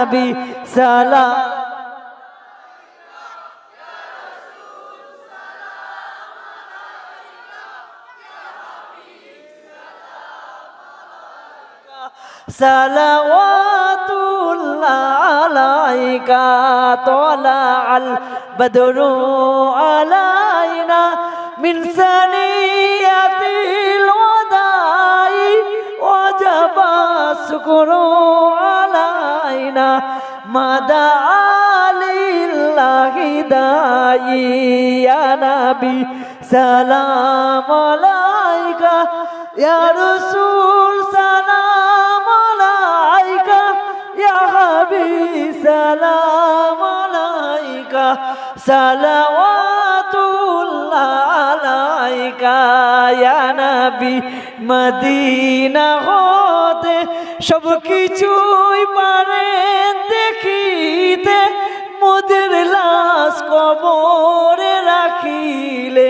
নবী সালাম صلوات الله عليك طلع البدر علينا من ثنية الوداع وجب الشكر না, মাদালিল্লাহি দাইয়া নবী, সালাম আলাইকা। ইয়া রাসূল, সালাম আলাইকা। ইয়া হাবিব, সালাম আলাইকা। সালাওয়াতুল্লাহ আলাইকা। ইয়া নবী, মদিনা হতে সব কিছুই পা মোদের লাশ কবরে রাখিলে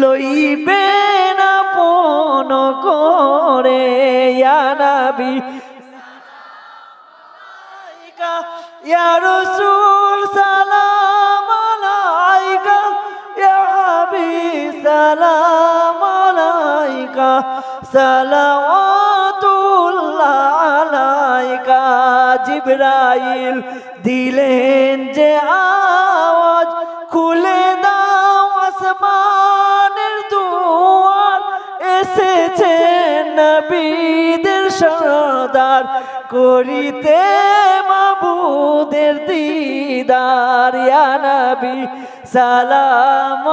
লইবে না পন করে, ইয়া নবী। আলাইকা ইয়া রাসূল সালাম আলাইকা ইয়া সালাম আলাইকা জিবরাইল দিলেন যে আওয়াজ, খুলে দাও আসমানের দুয়ার। এসেছে নবীদের সরদার, করিতে মাবুদের দিদার। ইয়া নবী, সালাম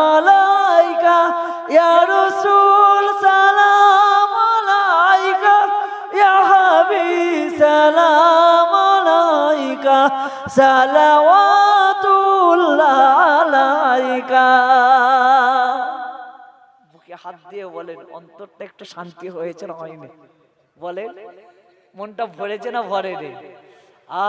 সালাওয়াতুল্লাহ বুকে হাত দিয়ে বলেন, অন্তরটা একটু শান্তি হয়েছে না হয়নি? বলেন, মনটা ভরেছে না ভরে রে আ